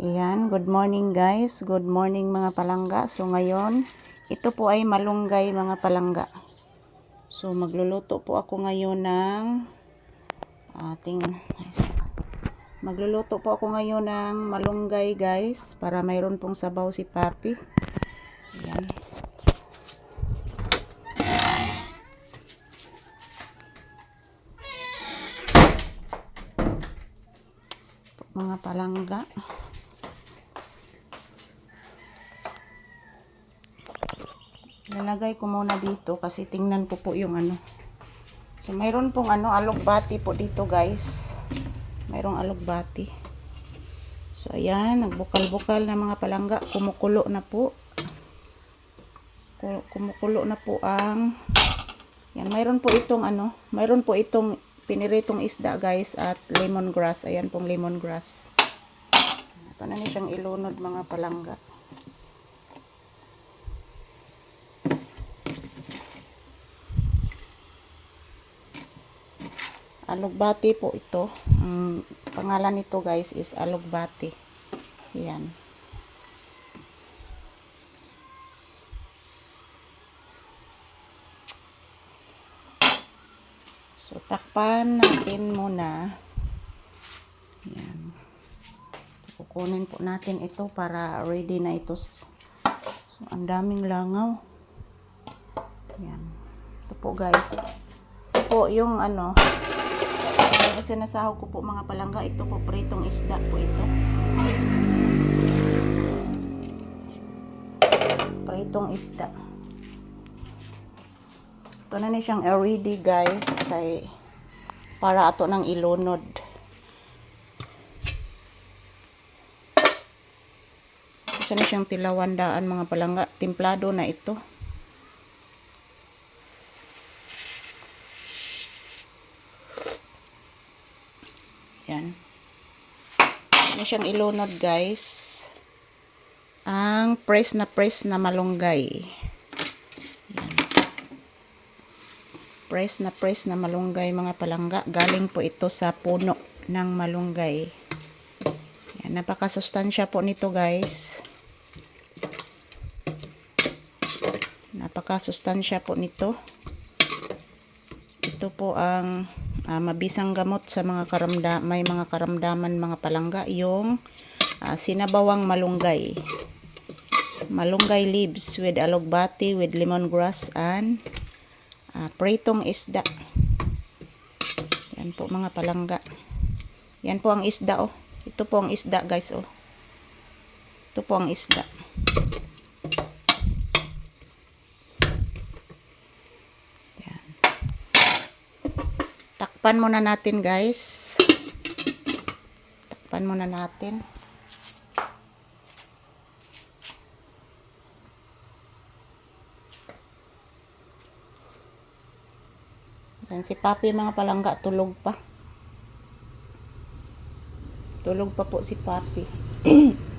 Ayan, good morning guys. Good morning mga palangga. So ngayon, ito po ay malunggay mga palangga. So magluluto po ako ngayon ng ating Magluluto po ako ngayon ng malunggay guys para mayroon pong sabaw si Papi. Ayan. Mga palangga. Lalagay ko muna dito kasi tingnan ko po yung ano. So mayroon pong ano alugbati po dito guys. Mayroong alugbati. So ayan, nagbukal-bukal na mga palangga, kumukulo na po. Ku- Kumukulo na po ang yan, mayroon po itong ano, mayroon po itong piniritong isda guys at lemongrass. Ayan pong lemongrass. Ito na ni siyang ilunod mga palangga. Alugbati po ito. Ang pangalan nito guys is alugbati. Yan. So, takpan natin muna. Yan. Kukunin po natin ito para ready na ito. So, ang daming langaw. Yan. Ito po guys. Ito po yung ano, yung sinasahog ko po mga palangga, ito po pritong isda po ito. Pritong isda. Ito na ni siyang ready guys kay para ato ng ilunod. Isa na siyang tilawandaan mga palangga. Timplado na ito. Yan. Ano siyang ilunod guys. Ang press na press na malunggay. Yan. Press na press na malunggay mga palangga. Galing po ito sa puno ng malunggay. Yan. Napakasustansya po nito guys. Napakasustansya po nito. Ito po ang ah, mabisang gamot sa mga karamda may mga karamdaman mga palangga yung ah, sinabawang malunggay. Malunggay leaves with alugbati with lemongrass and ah, pritong isda. Yan po mga palangga. Yan po ang isda oh. Ito po ang isda guys oh. Ito po ang isda. Takpan muna natin guys. Takpan muna natin. Yan si Papi mga palangga tulog pa. Tulog pa po si Papi.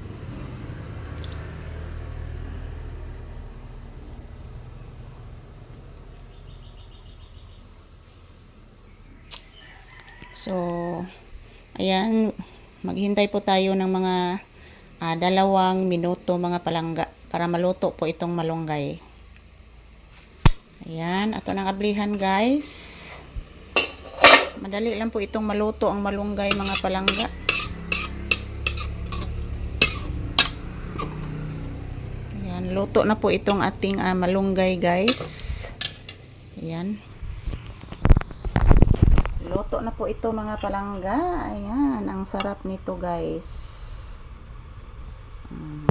So, ayan, maghintay po tayo ng mga ah, dalawang minuto mga palangga para maluto po itong malunggay. Ayan, ato nang ablihan guys. Madali lang po itong maluto ang malunggay mga palangga. Ayan, luto na po itong ating ah, malunggay guys. Ayan. Luto na po ito mga palangga. Ayan, ang sarap nito guys. Mm.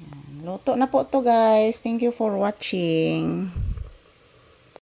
Ayan, Luto na po to guys. Thank you for watching.